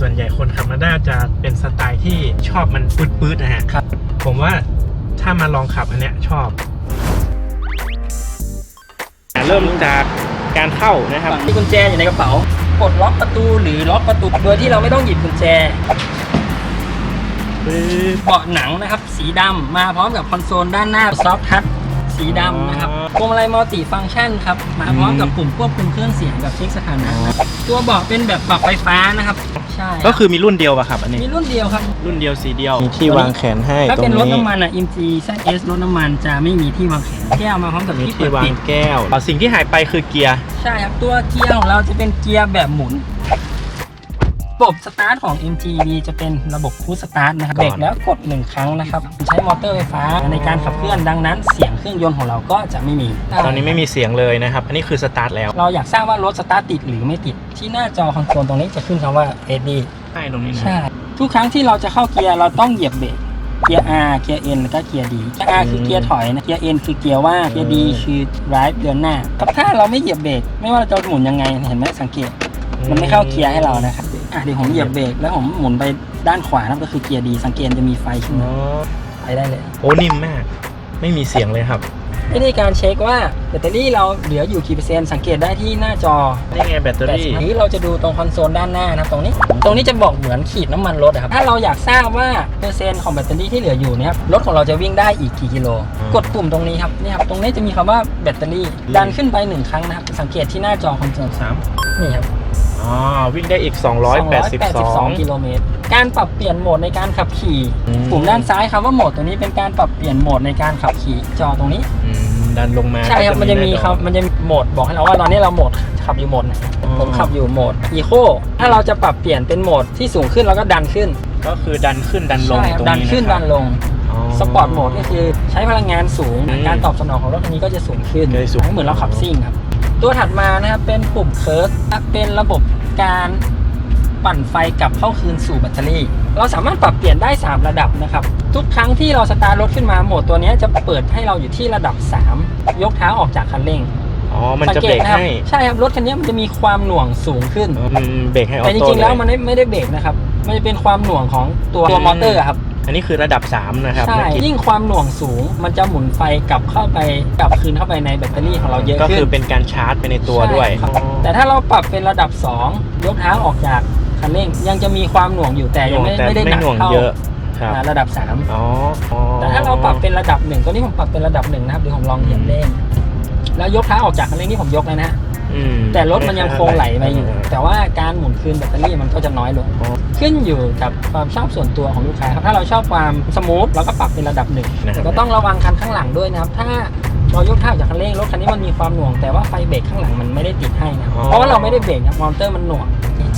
ส่วนใหญ่คนขับมาด้าจะเป็นสไตล์ที่ชอบมันปื๊ดๆนะฮะครับ ผมว่าถ้ามาลองขับอันเนี้ยชอบ เริ่มจากการเข้านะครับมีกุญแจอยู่ในกระเป๋ากดล็อกประตูหรือล็อกประตูโดยที่เราไม่ต้องหยิบกุญแจเบาะหนังนะครับ สีดำมาพร้อมกับคอนโซลด้านหน้าซอฟทัชสีดำนะครับอ๋อพวงมาลัยมัลติฟังก์ชันครับมาพร้อมกับปุ่มควบคุมเครื่องเสียงแบบเช็คสถานะนะครับตัวเบาะเป็นแบบปรับไฟฟ้านะครับ ใช่ ก็คือมีรุ่นเดียวป่ะครับอันนี้ มีรุ่นเดียวครับ รุ่นเดียวสีเดียว มีที่วางแขนให้ถ้าตรเป็นงรถนี้ น้ำมันอะ MG ZS รถน้ำมันจะไม่มีที่วางแขนแก้วมาพร้อมกับมีที่ที่เปิดวาปิงดแก้วอ๋อสิ่งที่หายไปคือเกียร์ ใช่ครับ ตัวเกียร์ของเราจะเป็นเกียร์แบบหมุนระ บบสตาร์ทของ MGB จะเป็นระบบพุชสตาร์ทนะครับก่อนเบรกแล้วกด 1 ครั้งนะครับ ใช้มอเตอร์ไฟฟ้าในการขับเคลื่อนดังนั้นเสียงเครื่องยนต์ของเราก็จะไม่มี ตอนนี้ไม่มีเสียงเลยนะครับ อันนี้คือสตาร์ทแล้ว เราอยากทราบว่ารถสตาร์ทติดหรือไม่ติด ที่หน้าจอคอนโซลตรงนี้จะขึ้นคำว่า ready ใช่ตรงนี้นะใช่ทุกครั้งที่เราจะเข้าเกียร์เราต้องเหยียบเบรกเกียร์ R เกียร์ N แล้วก็เกียร์ D เกียร์ R คือเกียร์ถอยนะ เกียร์ N คือเกียร์ว่างเกียร์ D คือ drive เดินหน้าครับถ้าเราไม่เหยียบเบรกไม่ว่าเราจะหมุนยังไงเห็นไหมสังเกต มันไม่เข้าเกียร์ให้เรานะครับ อะเดี๋ยวผมเหยียบเบรกแล้วผมหมุนไปด้านขวานั่นก็คือเกียร์ดีสังเกตจะมีไฟขึ้นอ๋อมาไปได้เลยโอ้นิ่มมาก ไม่มีเสียงเลยครับ วิธีการเช็คว่าแบตเตอรี่เราเหลืออยู่กี่เปอร์เซ็นต์สังเกตได้ที่หน้าจอ นี่ไงแบตเตอรี่หรือเราจะดูตรงคอนโซลด้านหน้านะครับตรงนี้ ตรงนี้จะบอกเหมือนขีดน้ำมันรถอะครับ ถ้าเราอยากทราบว่าเปอร์เซ็นต์ของแบตเตอรี่ที่เหลืออยู่เนี่ยครับรถของเราจะวิ่งได้อีกกี่กิโลกดปุ่มตรงนี้ครับนี่ครับ ตรงนี้จะมีคำว่าแบตเตอรี่ดันขึ้นไปหนึ่งครั้งนะครับ สังเกตที่หน้าจอคอนโซลสามนี่ครับ อ๋อวิ่งได้อีก 282 กิโลเมตร การปรับเปลี่ยนโหมดในการขับขี่อืม ปุ่มด้านซ้ายคำว่าโหมดตัวนี้เป็นการปรับเปลี่ยนโหมดในการขับขี่จอตรงนี้ อืมดันลงมาใช่ครับ ก็มันจะมีหาจอครับ มันจะมีโหมดบอกให้เราว่าตอนนี้เราโหมดขับอยู่โหมดไหนอ๋อผมขับอยู่โหมดอีโคถ้าเราจะปรับเปลี่ยนเป็นโหมดที่สูงขึ้นเราก็ดันขึ้นก็คือดันขึ้นดันลงใช่ครับตรงดันนี้ขึ้นนะคดัรับนลงอ๋อสปอร์ตโหมดก็คือใช้พลังงานสูง อืมการตอบสนองของรถคันนี้ก็จะสูงขึ้นจะได้สูง เหมือนเราขับซิ่งครับ ตัวถัดมานะครับเป็นปุ่มเคิร์ฟเป็นระบบการปั่นไฟกลับเข้าคืนสู่แบตเตอรี่ เราสามารถปรับเปลี่ยนได้ 3 ระดับนะครับ ทุกครั้งที่เราสตาร์ทรถขึ้นมาโหมดตัวนี้จะเปิดให้เราอยู่ที่ระดับ 3 ยกเท้าออกจากคันเร่งอ๋อ มันจะสังเบรกนะครับให้ใช่ครับ รถคันนี้มันจะมีความหน่วงสูงขึ้นอืมเบรกให้ออแต่จโต้ริงๆเลแล้วยมันไม่ไม่ได้เบรกนะครับ มันจะเป็นความหน่วงของตัวตัวมอเตอร์อะครับ อันนี้คือระดับ 3 นะครับใช่ เมื่อกี้ยิ่งความหน่วงสูง มันจะหมุนไฟกลับเข้าไปกลับคืนเข้าไปในแบตเตอรี่ของเราเยอะก็ขึ้คืนอเป็นการชาร์จไปในตัวด้วย ใช่ครับแต่ถ้าเราปรับเป็นระดับ 2 ยกเท้าออกจากคันเร่ง ยังจะมีความหน่วงอยู่แต่ยังไม่แต่ไม่ได้หไม่นักหน่วงเท่าเยอะครับอ่าระดับ 3 อ๋ออ๋อแต่ถ้าเราปรับเป็นระดับหนึ่งตัวนี้ผมปรับเป็นระดับหนึ่งนะครับเดี๋ยวผมลองเหยียบเล่นแล้วยกเท้าออกจากคันเร่งนี่ผมยกแล้วนะอืม แต่รถมันยังคงไหลไปอยู่ แต่ว่าการหมุนคืนแบตเตอรี่มันก็จะน้อยลงอ๋อขึ้นอยู่กับความชอบส่วนตัวของลูกค้าครับถ้าเราชอบความสมูทเราก็ปรับเป็นระดับหนึ่งนะครับแต่ก็ต้องระวังคันข้างหลังด้วยนะครับ ถ้าเรายกเท้าจากคันเร่งรถคันนี้มันมีความหน่วง แต่ว่าไฟเบรกข้างหลังมันไม่ได้ติดให้นะครับเพราะว่าเราไม่ได้เบรกนะมอเตอร์มันหน่วง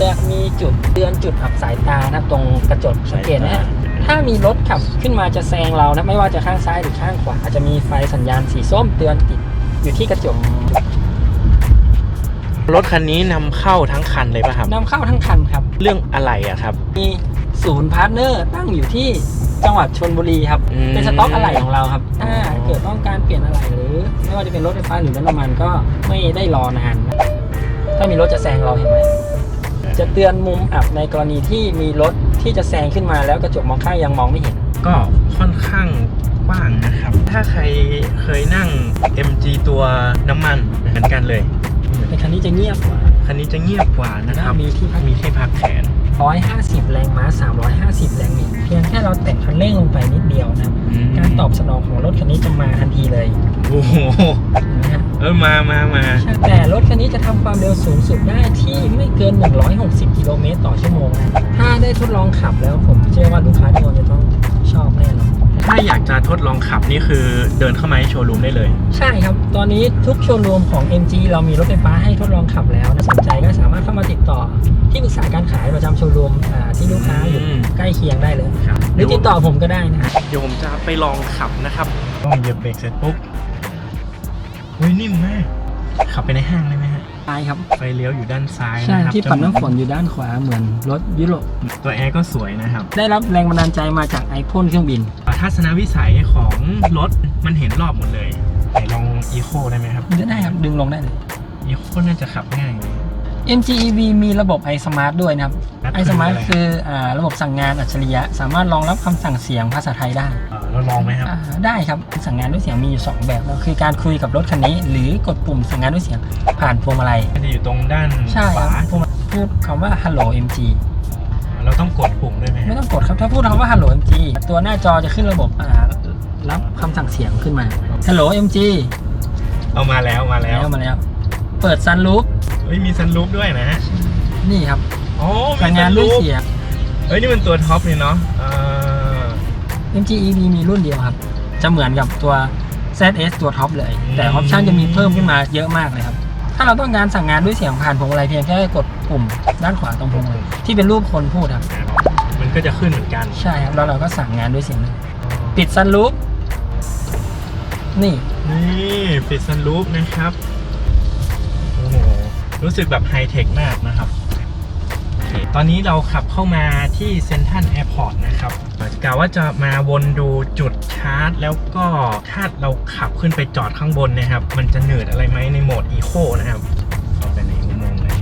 จะมีจุดเตือนจุดอับสายตานะครับตรงกระจกสังเกตนะฮะถ้ามีรถขับขึ้นมาจะแซงเรานะไม่ว่าจะข้างซ้ายหรือข้างขวาจะมีไฟสัญญาณสีส้มเตือนติดอยู่ที่กระจก รถคันนี้นำเข้าทั้งคันเลยป่ะครับ นำเข้าทั้งคันครับ เรื่องอะไรอะครับ มีศูนย์พาร์ทเนอร์ตั้งอยู่ที่จังหวัดชนบุรีครับ อืม เป็นสต็อกอะไหล่ของเราครับ ถ้าเกิดต้องการเปลี่ยนอะไหล่หรือ ไม่ว่าจะเป็นรถไฟฟ้าหรือรถน้ำมันก็ไม่ได้รอนานนะถ้ามีรถจะแซงเราเห็นไหม จะเตือนมุมอับในกรณีที่มีรถที่จะแซงขึ้นมาแล้วกระจกมองข้างยังมองไม่เห็น ก็ค่อนข้างกว้างนะครับ ถ้าใครเคยนั่ง MG ตัวน้ำมันเหมือนกันเลย ในคันนี้จะเงียบกว่าคันนี้จะเงียบกว่านะครับ มีที่พักมีที่พักแขน 150 แรงม้า 350 แรงบิดเพียงแค่เราแตะคันเร่งลงไปนิดเดียวนะครับการตอบสนองของรถคันนี้จะมาทันทีเลยโอ้โหนะฮะเออมามามาแต่รถคันนี้จะทำความเร็วสูงสุดได้ที่ไม่เกิน 160 กิโลเมตรต่อชั่วโมงนะถ้าได้ทดลองขับแล้วผมเชื่อว่าลูกค้าทุกคนจะต้องชอบแน่นอน ถ้าอยากจะทดลองขับนี่คือเดินเข้ามาที่โชว์รูมได้เลย ใช่ครับ ตอนนี้ทุกโชว์รูมของ MG เรามีรถไฟฟ้าให้ทดลองขับแล้วนะสนใจก็สามารถเข้ามาติดต่อที่ปรึกษาการขายประจำโชว์รูมอ่าที่ลูกค้าอยู่อืม ใกล้เคียงได้เลยครับหรือติดต่อผมก็ได้นะ เดี๋ยวผมจะไปลองขับนะครับต้องเหยียบเบรกเสร็จปุ๊บอุ้ยนิ่มมากขับไปในห้างได้ไหมฮะใช่ครับ ไฟเลี้ยวอยู่ด้านซ้ายใช่ นะครับที่ปัดน้ำฝนอยู่ด้านขวาเหมือนรถยุโรปตัวแอร์ก็สวยนะครับ ได้รับแรงบันดาลใจมาจากไอพ่นเครื่องบิน ทัศนวิสัยของรถมันเห็นรอบหมดเลยไหนลองอีโคได้ไหมครับได้ครับ ดึงลงได้เลยอีโคน่าจะขับง่าย MG EV มีระบบ iSmart ด้วยนะครับ i Smart ะรคืออ่าระบบสั่งงานอัจฉริยะ สามารถรองรับคำสั่งเสียงภาษาไทยได้เออเราลองไหมครับอ่าได้ครับสั่งงานด้วยเสียงมีอยู่ 2 แบบแล้วคือการคุยกับรถคันนี้ หรือกดปุ่มสั่งงานด้วยเสียงผ่านพวงมาลัยมันจะอยู่ตรงด้านใช่ขครัวาบพวงมาลัยพูดคำว่า hello mg เราต้องกดปุ่มด้วยไหมไม่ต้องกดครับถ้าพูดคำว่า hello mg ตัวหน้าจอจะขึ้นระบบอ่ารับคำสั่งเสียงขึ้นมา hello mg เอามาแล้วมาแล้วแล้วมาแล้ว เปิดซันรูฟเฮ้ยมีซันรูฟด้วยนะ นี่ครับโอ้มีสั่งงานด้วยเสียงเฮ้ยนี่มันตัวท็อปเลยเนาะเออ MG EV มีรุ่นเดียวครับ จะเหมือนกับตัว ZS ตัวท็อปเลย แต่ออปชันจะมีเพิ่มขึ้นมาเยอะมากเลยครับ ถ้าเราต้องการสั่งงานด้วยเสียงผ่านพวงมาลัยเพียงแค่กดปุ่มด้านขวาตรงพวงมาลัยที่เป็นรูปคนพูดครับ มันก็จะขึ้นเหมือนกัน ใช่ครับแล้วเราก็สั่งงานด้วยเสียงเลยปิดซันรูฟนี่ นี่ปิดซันรูฟนะครับ โอ้โห รู้สึกแบบไฮเทคมากนะครับ ตอนนี้เราขับเข้ามาที่เซนทันแอร์พอร์ตนะครับกะว่าจะมาวนดูจุดชาร์จ แล้วก็ถ้าเราขับขึ้นไปจอดข้างบนนะครับ มันจะเหนืดอะไรไหมในโหมดอีโคนะครับเข้าไปในอุโมงค์เลย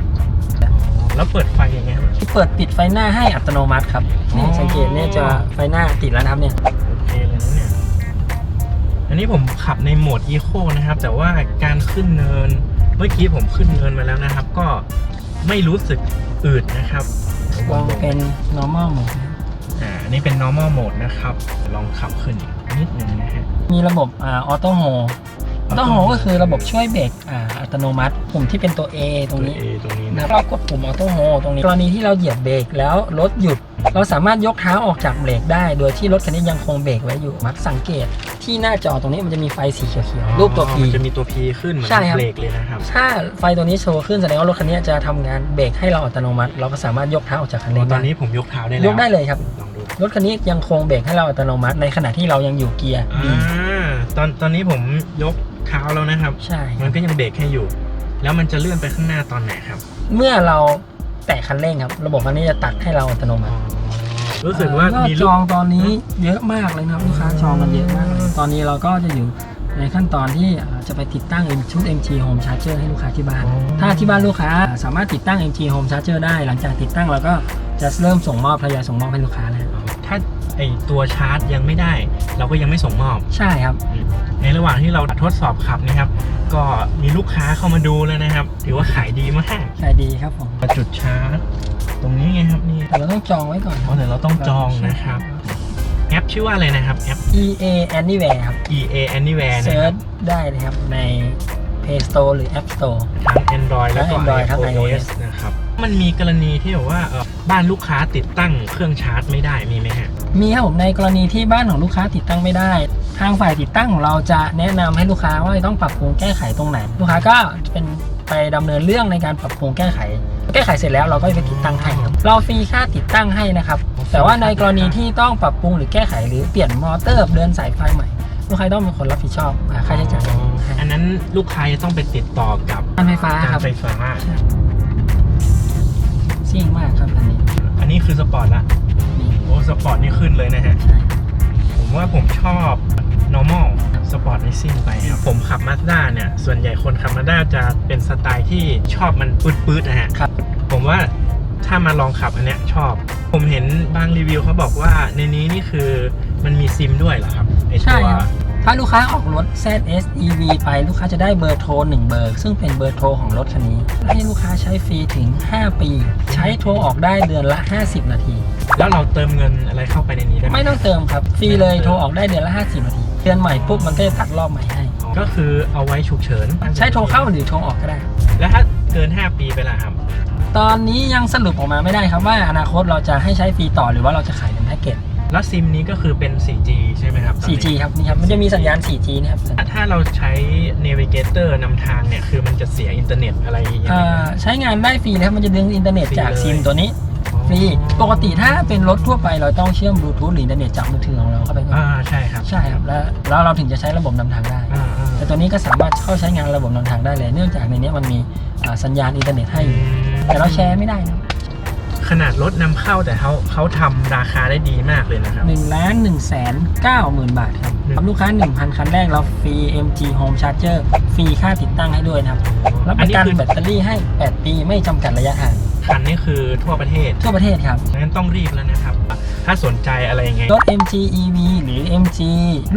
อ๋อแล้วเปิดไฟยังไงครับที่เปิดปิดไฟหน้าให้อัตโนมัติครับนี่อ๋อสังเกตเนี่ยจะไฟหน้าติดแล้วนะครับเนี่ยโอเคเลยนะเนี่ยอันนี้ผมขับในโหมดอีโคนะครับ แต่ว่าการขึ้นเนินเมื่อกี้ผมขึ้นเนินมาแล้วนะครับ ก็ ไม่รู้สึกอืดนะครับลองเป็น normal mode นะครับอ่าอันนี้เป็น normal mode นะครับ ลองขับขึ้นอีกนิดนึงนะฮะ มีระบบอ่าออโต้โฮออโต้โฮก็คือระบบช่วยเบรกอ่าอัตโนมัติปุ่มที่เป็นตัว A ตรงนี้ตัว A ตรงนี้นะนะเรากดปุ่มออโต้โฮตรงนี้กรณีที่เราเหยียบเบรกแล้วรถหยุด เราสามารถยกเท้าออกจากเบรกได้ โดยที่รถคันนี้ยังคงเบรกไว้อยู่มักสังเกต ที่หน้าจอตรงนี้มันจะมีไฟสีเขียวๆรูปตัว P มันจะมีตัว P ขึ้นเหมือนใช่ครับ เบรกเลยนะครับ ถ้าไฟตัวนี้โชว์ขึ้นแสดงว่ารถคันนี้จะทำงานเบรกให้เราอัตโนมัติ เราก็สามารถยกเท้าออกจากคันเร่งตอได้นนี้ผมยกเท้าได้แล้วยกได้เลยครับ ลองดูรถคันนี้ยังคงเบรกให้เราอัตโนมัติในขณะที่เรายังอยู่เกียร์อ่ D าตอนตอนนี้ผมยก เท้าแล้วนะครับ ใช่ มันก็ยังเบรกให้อยู่ แล้วมันจะเลื่อนไปข้างหน้าตอนไหนครับ เมื่อเราแตะคันเร่งครับ ระบบคันนี้จะตัดให้เราอัตโนมัอ๋ติอรู้สึกว่าเอ่อมียอดจลูอกงตอนนี้เยอะมากเลยนะครับลูกค้าจองกันเยอะมากเลยตอนนี้เราก็จะอยู่ในขั้นตอนที่อ่าจะไปติดตั้งชุด MG Home Charger ให้ลูกค้าที่บ้านอ๋อถ้าที่บ้านลูกค้าสามารถติดตั้ง MG Home Charger ได้ หลังจากติดตั้งเราก็จะเริ่มส่งมอบทยอยส่งมอบให้ลูกค้าแล้วถ้าไอตัวชาร์จยังไม่ได้ เราก็ยังไม่ส่งมอบ ใช่ครับ ในระหว่างที่เราทดสอบขับนะครับ ก็มีลูกค้าเข้ามาดูแล้วนะครับ ถือว่าขายดีมากขายดีครับผมจุดชาร์จตรงนี้ไงครับนี่แต่เราต้องจองไว้ก่อนอ๋อเดี๋ยวเราต้องจองนะครับแอปชื่อว่าอะไรนะครับแอป EA Anywhere ครับ EA Anywhere นะเซิคร์รัชบได้เลยครับใน Play Store หรือ App Store ทั้ง Android แล้วก็ ทั้ง Android ทั้ง iOS นะครับ มันมีกรณีที่แบบว่าเอ่อบ้านลูกค้าติดตั้งเครื่องชาร์จไม่ได้มีไหมฮะ มีครับผมในกรณีที่บ้านของลูกค้าติดตั้งไม่ได้ ทางฝ่ายติดตั้งของเราจะแนะนำให้ลูกค้าว่าต้องปรับปรุงแก้ไขตรงไหน ลูกค้าก็เป็นไปดำเนินเรื่องในการปรับปรุงแก้ไข แก้ไขเสร็จแล้วเราก็จะไปติดตั้งให้ครับเราฟรีค่าติดตั้งให้นะครับ แต่ว่าในกรณีที่ต้องปรับปรุงหรือแก้ไขหรือเปลี่ยนมอเตอร์เดินสายไฟใหม่ ลูกค้าต้องเป็นคนรับผิดชอบอ่าค่าใช้จ่ายให้อันนั้นลูกค้าจะต้องไปติดต่อกับการไฟฟ้าการครับไฟฟ้าซิ่งมากครับอันนี้อันนี้คือสปอร์ตละนี่โอ้สปอร์ตนี่ขึ้นเลยนะฮะ ใช่ ผมว่าผมชอบ normal สปอร์ต racing ไปครับผมขับ Mazda เนี่ย ส่วนใหญ่คนขับ Mazda จะเป็นสไตล์ที่ชอบมันปื๊ดๆนะฮะครับ ผมว่าถ้ามาลองขับอันเนี้ยชอบ ผมเห็นบางรีวิวเขาบอกว่าในนี้นี่คือมันมีซิมด้วยเหรอครับไอใช่ตัวครับ ถ้าลูกค้าออกรถ ZS EV ไปลูกค้าจะได้เบอร์โทร 1 เบอร์ ซึ่งเป็นเบอร์โทรของรถคันนี้ ให้ลูกค้าใช้ฟรีถึง 5 ปี ใช้โทรออกได้เดือนละ 50 นาที แล้วเราเติมเงินอะไรเข้าไปในนี้ได้ไหมไม่ต้องเติมครับฟรีเลยโทรออกได้เดือนละ 50 นาที เดือนใหม่ปุ๊บมันก็จะตัดรอบใหม่ให้ ก็คือเอาไว้ฉุกเฉินใช้โทรเข้าหรือโทรออกก็ได้ครับแล้วถ้าเกิน 5 ปีไปละครับ ตอนนี้ยังสรุปออกมาไม่ได้ครับว่าอนาคตเราจะให้ใช้ฟรีต่อหรือว่าเราจะขายเป็นแพ็กเกจ แล้วซิมนี้ก็คือเป็น 4G ใช่ไหมครับตอนนี้ 4G ครับนี่ครับมันจะมีสัญญาณ 4G นะครับถ้าถ้าเราใช้ Navigator นำทางเนี่ย คือมันจะเสียอินเทอร์เน็ตอะไรอย่างเงี้ย อ่าใช้งานได้ฟรีนะครับมันจะดึงอินเทอร์เน็ตจากฟรีเลย ซิมตัวนี้ฟรีปกติถ้าเป็นรถทั่วไปเราต้องเชื่อมบลูทูธหรืออินเทอร์เน็ตจากมือถือของเราเข้าไปก่อนอ่าใช่ครับใช่ครับแล้วแล้วเราถึงจะใช้ระบบนำทางได้ อ่าอ่าแต่ตัวนี้ก็สามารถเข้าใช้งานระบบนำทางได้เลย เนื่องจากในนี้มันมีอ่าสัญญาณอินเทอร์เน็ตให้อือยู่มแต่เราแชร์ไม่ได้นะ ขนาดรถนำเข้าแต่เขาเขาทำราคาได้ดีมากเลยนะครับ หนึ่งล้านหนึ่งแสนเก้าหมื่นบาทครับครับลูกค้า 1,000 คันแรกเราฟรี MG Home Charger ฟรีค่าติดตั้งให้ด้วยนะครับรับปอันระนี้กันคือแบตเตอรี่ให้ 8 ปีไม่จำกัดระยะทางคันนี้คือทั่วประเทศ ทั่วประเทศครับ งั้นต้องรีบแล้วนะครับ ถ้าสนใจอะไรยังไงรถ MG EV หรือ MG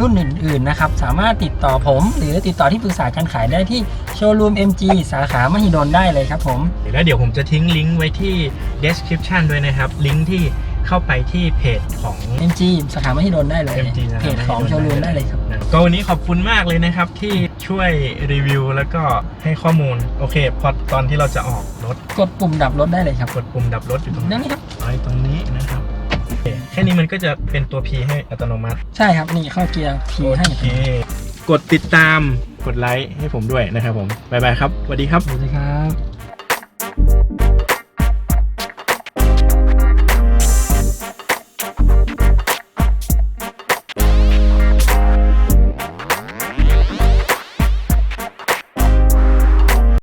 รุ่นอื่นๆนะครับสามารถติดต่อผม หรือติดต่อที่ปรึกษาการขายได้ที่โชว์รูม MG สาขามหิดลได้เลยครับผมแล้วเดี๋ยวผมจะทิ้งลิงก์ไว้ที่ description ด้วยนะครับ ลิงก์ที่เข้าไปที่เพจของ MG สาขามหิดลได้เลย MG นะครับเพจของโชว์รูมได้เลยครับก็วันนี้ขอบคุณมากเลยนะครับที่ช่วยรีวิว แล้วก็ให้ข้อมูลโอเคพอตอนที่เราจะออกรถ กดปุ่มดับรถได้เลยครับ กดปุ่มดับรถอยู่ตรงนั่นี้นนี่ครับไว้ตรงนี้นะครับโอเคแค่นี้มันก็จะเป็นตัว P ให้อัตโนมัติ ใช่ครับนี่เข้าเกียร์ P ให้โอเคกดติดตามกดไลค์ให้ผมด้วยนะครับผม บ๊ายบายครับสวัสดีครับ สวัสดีครับ